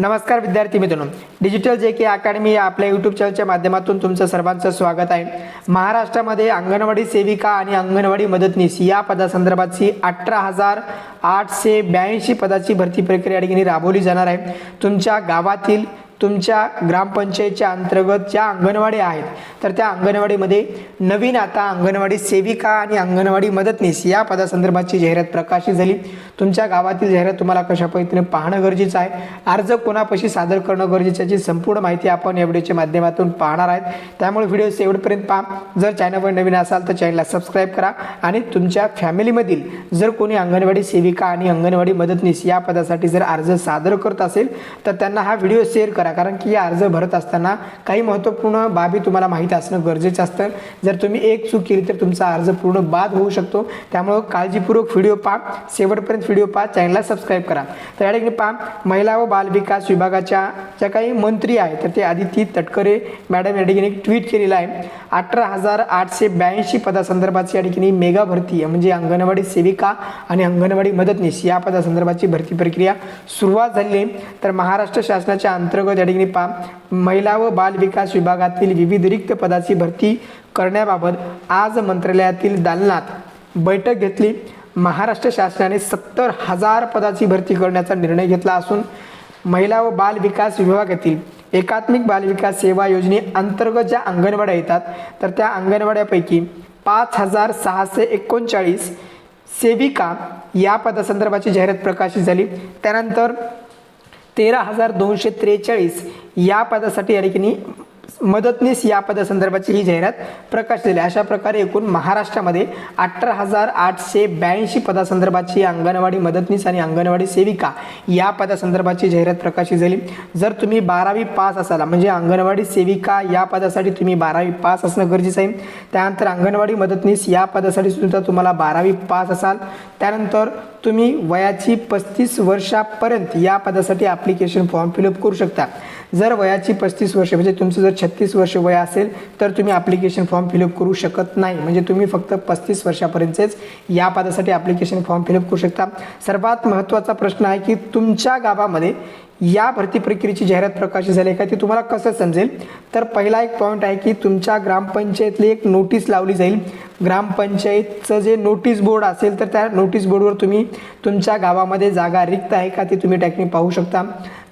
नमस्कार विद्यार्थी मित्रांनो. डिजिटल जे के अकॅडमी या आपल्या यूट्यूब चॅनलच्या माध्यमातून तुमचं सर्वांचं स्वागत आहे. महाराष्ट्रामध्ये अंगणवाडी सेविका आणि अंगणवाडी मदतनीस या पदासंदर्भातची अठरा हजार आठशे ब्याऐंशी पदाची भरती प्रक्रिया ठिकाणी राबवली जाणार आहे. तुमच्या गावातील तुमच्या ग्रामपंचायतच्या अंतर्गत ज्या अंगणवाडी आहेत तर त्या अंगणवाडीमध्ये नवीन आता अंगणवाडी सेविका आणि अंगणवाडी मदतनीस या पदासंदर्भाची जाहिरात प्रकाशित झाली. तुमच्या गावातील जाहिरात तुम्हाला कशा पद्धतीने पाहणं गरजेचं आहे? अर्ज कोणापाशी सादर करणं गरजेचं याची संपूर्ण माहिती आपण या व्हिडिओच्या माध्यमातून पाहणार आहेत. त्यामुळे व्हिडिओ शेवटपर्यंत पहा. जर चॅनलवर नवीन असाल तर चॅनलला सबस्क्राईब करा आणि तुमच्या फॅमिलीमधील जर कोणी अंगणवाडी सेविका आणि अंगणवाडी मदतनीस या पदासाठी जर अर्ज सादर करत असेल तर त्यांना हा व्हिडिओ शेअर करा. कारण की या अर्ज भरत असताना काही महत्त्वपूर्ण बाबी तुम्हाला माहीत असणं गरजेचं असतं. जर तुम्ही एक चूक केली तर तुमचा अर्ज पूर्ण बाद होऊ शकतो. त्यामुळं काळजीपूर्वक व्हिडिओ पहा. शेवटपर्यंत व्हिडिओ पहा. चॅनलला सबस्क्राईब करा. तर या ठिकाणी पहा. महिला व बालविकास विभागाच्या ज्या काही मंत्री आहेत तर ते आदिती तटकरे मॅडम या ठिकाणी ट्विट केलेलं आहे. अठरा हजार आठशे ब्याऐंशी पदासंदर्भाची या ठिकाणी मेगा भरती म्हणजे अंगणवाडी सेविका आणि अंगणवाडी मदतनीस या पदासंदर्भाची भरती प्रक्रिया सुरुवात झाली तर महाराष्ट्र शासनाच्या अंतर्गत या ठिकाणी पहा. महिला व बाल विकास विभागातील विविध रिक्त पदाची भरती करण्याबाबत आज मंत्रालयातील दालनात बैठक घेतली. महाराष्ट्र शासनाने सत्तर हजार पदाची भरती करण्याचा निर्णय घेतला असून महिला व बाल विकास विभागातील एकात्मिक बाल विकास सेवा योजने अंतर्गत ज्या अंगणवाड्या येतात तर त्या अंगणवाड्यापैकी पाच हजार सहाशे एकोणचाळीस सेविका या पदासंदर्भाची जाहिरात प्रकाशित झाली. त्यानंतर तेरा हजार दोनशे त्रेचाळीस या पदासाठी या ठिकाणी मदतनीस या पदासंदर्भाची ही जाहिरात प्रकाश झाली अशा प्रकारे एकूण महाराष्ट्रामध्ये अठरा हजार आठशे ब्याऐंशी पदासंदर्भाची अंगणवाडी मदतनीस आणि अंगणवाडी सेविका या पदासंदर्भाची जाहिरात प्रकाशित झाली. जर तुम्ही बारावी पास असाल म्हणजे अंगणवाडी सेविका या पदासाठी तुम्ही बारावी पास असणं गरजेचं आहे. त्यानंतर अंगणवाडी मदतनीस या पदासाठी सुद्धा तुम्हाला बारावी पास असाल. त्यानंतर तुम्ही वयाची पस्तीस वर्षापर्यंत या पदासाठी ॲप्लिकेशन फॉर्म फिलअप करू शकता. जर वयाची पस्तीस वर्ष म्हणजे तुमचं जर छत्तीस वर्ष वय असेल तर तुम्ही ॲप्लिकेशन फॉर्म फिलअप करू शकत नाही. म्हणजे तुम्ही फक्त पस्तीस वर्षापर्यंतच या पदासाठी ॲप्लिकेशन फॉर्म फिलअप करू शकता. सर्वात महत्त्वाचा प्रश्न आहे की तुमच्या गावामध्ये या भरती प्रक्रियेची जाहिरात प्रकाशित झाली आहे का? ते तुम्हाला कसं समजेल? तर पहिला एक पॉईंट आहे की तुमच्या ग्रामपंचायतली एक नोटीस लावली जाईल. ग्रामपंचायतचं जे नोटीस बोर्ड असेल तर त्या नोटीस बोर्डवर तुम्ही तुमच्या गावामध्ये जागा रिक्त आहे का? ते तुम्ही टॅक्निक पाहू शकता.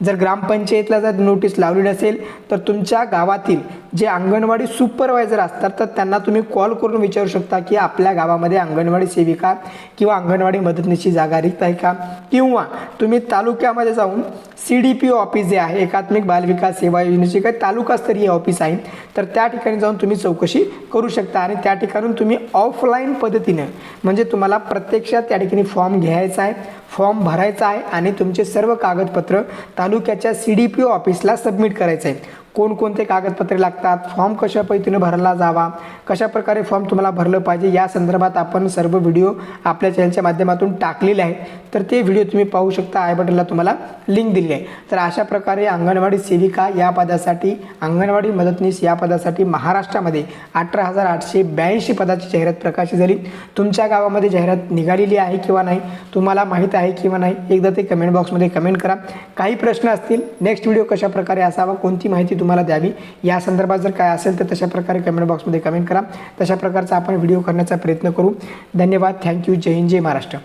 जर ग्रामपंचायतला जर नोटीस लावली नसेल तर तुमच्या गावातील जे अंगणवाडी सुपरवायझर असतात तर त्यांना तुम्ही कॉल करून विचारू शकता की आपल्या गावामध्ये अंगणवाडी सेविका किंवा अंगणवाडी मदतनीसची जागा रिक्त आहे का? किंवा तुम्ही तालुक्यामध्ये जाऊन सी डी पी ऑफिस जे आहे एकात्मिक बालविकास सेवा योजनेचे काही तालुकास्तरीय ऑफिस आहे तर त्या ठिकाणी जाऊन तुम्ही चौकशी करू शकता आणि त्या ठिकाणून तुम्ही ऑफलाईन पद्धतीनं म्हणजे तुम्हाला प्रत्यक्षात त्या ठिकाणी फॉर्म घ्यायचा आहे फॉर्म भरायचा आहे आणि तुमचे सर्व कागदपत्र तालुक्याच्या सी डी पी ओ ऑफिसला सबमिट करायचं आहे कोणकोणते कागदपत्रे लागतात फॉर्म कशा पद्धतीने भरला जावा कशा प्रकारे फॉर्म तुम्हाला भरलं पाहिजे या संदर्भात आपण सर्व व्हिडिओ आपल्या चॅनलच्या माध्यमातून टाकलेले आहेत. तर ते व्हिडिओ तुम्ही पाहू शकता आय बटनला तुम्हाला लिंक दिली आहे. तर अशा प्रकारे अंगणवाडी सेविका या पदासाठी अंगणवाडी मदतनीस या पदासाठी महाराष्ट्रामध्ये अठरा हजार आठशे ब्याऐंशी पदाची जाहिरात प्रकाशित झाली. तुमच्या गावामध्ये जाहिरात निघालेली आहे किंवा नाही तुम्हाला माहीत आहे किंवा नाही एकदा ते कमेंट बॉक्समध्ये कमेंट करा. काही प्रश्न असतील नेक्स्ट व्हिडिओ कशा प्रकारे असावा कोणती माहिती तुम्हाला द्यावी. या संदर्भात जर काय असेल तर तशा प्रकारे कमेंट बॉक्समध्ये कमेंट करा. तशा प्रकारचा आपण व्हिडिओ करण्याचा प्रयत्न करू. धन्यवाद. थँक्यू जय हिंद. जय महाराष्ट्र.